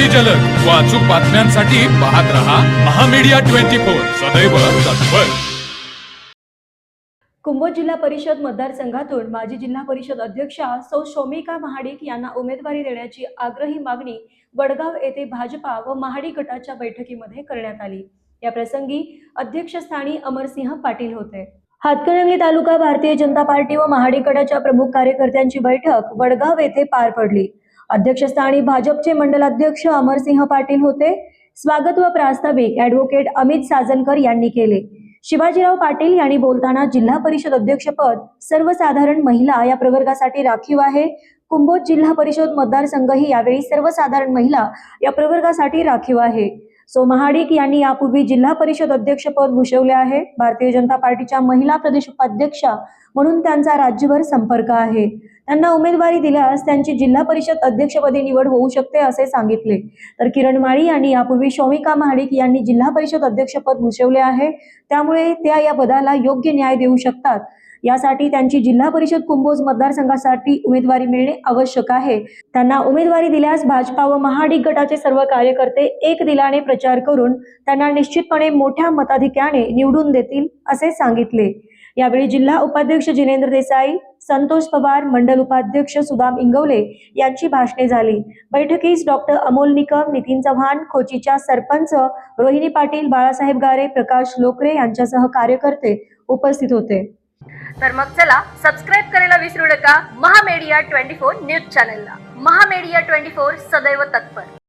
अगदी जलद. व अचूक बातम्यांसाठी पाहत रहा महामीडिया ट्वेंटी फोर. सदैव तत्पर. कुंभोज जिल्हा परिषद मतदारसंघातून माजी जिल्हा परिषद अध्यक्षा सौ शोमिका महाडिक यांना उमेदवारी देण्याची आग्रही मागणी वडगाव येथे भाजपा व महाडिक गटाच्या बैठकीमध्ये करण्यात आली. या प्रसंगी अध्यक्षस्थानी अमरसिंह पाटील होते. हातकणंगले तालुका भारतीय जनता पार्टी व महाडिक गटाच्या प्रमुख कार्यकर्त्यांची बैठक वडगाव येथे पार पडली. अध्यक्षस्थानी भाजपचे मंडलाध्यक्ष अमरसिंह पाटील होते. स्वागत व प्रास्ताविक ॲडव्होकेट अमित साजनकर यांनी केले. शिवाजीराव पाटील यांनी बोलताना जिल्हा परिषद अध्यक्षपद सर्वसाधारण महिला या प्रवर्गासाठी राखीव आहे. कुंभोज जिल्हा परिषद मतदारसंघही यावेळी सर्वसाधारण महिला या प्रवर्गासाठी राखीव आहे. सो महाडिक यांनी यापूर्वी जिल्हा परिषद अध्यक्षपद भूषवले आहे. भारतीय जनता पार्टीच्या महिला प्रदेश उपाध्यक्षा म्हणून त्यांचा राज्यभर संपर्क आहे. त्यांना उमेदवारी दिल्यास त्यांची जिल्हा परिषद अध्यक्षपदी निवड होऊ शकते असे सांगितले. तर किरण माळी यांनी यापूर्वी शौमिका महाडिक यांनी जिल्हा परिषद अध्यक्षपद भूषवले आहे. त्यामुळे त्या या पदाला योग्य न्याय देऊ शकतात. यासाठी त्यांची जिल्हा परिषद कुंभोज मतदारसंघासाठी उमेदवारी मिळणे आवश्यक आहे. त्यांना उमेदवारी दिल्यास भाजपा व महाडिक गटाचे सर्व कार्यकर्ते एक दिलाने प्रचार करून त्यांना निश्चितपणे मोठ्या मताधिक्याने निवडून देतील असे सांगितले. यावेळी जिल्हा उपाध्यक्ष जिनेंद्र देसाई संतोष पवार मंडल उपाध्यक्ष सुदाम इंगवले यांची भाषणे झाली. बैठकीस डॉक्टर अमोल निकम नितीन चव्हाण खोचीच्या सरपंच रोहिणी पाटील बाळासाहेब गारे प्रकाश लोकरे यांच्यासह कार्यकर्ते उपस्थित होते. तर मग चला सबस्क्राईब करायला विसरू नका. महामेडिया ट्वेंटी फोर न्यूज चॅनलला. महामेडिया ट्वेंटी फोर सदैव तत्पर.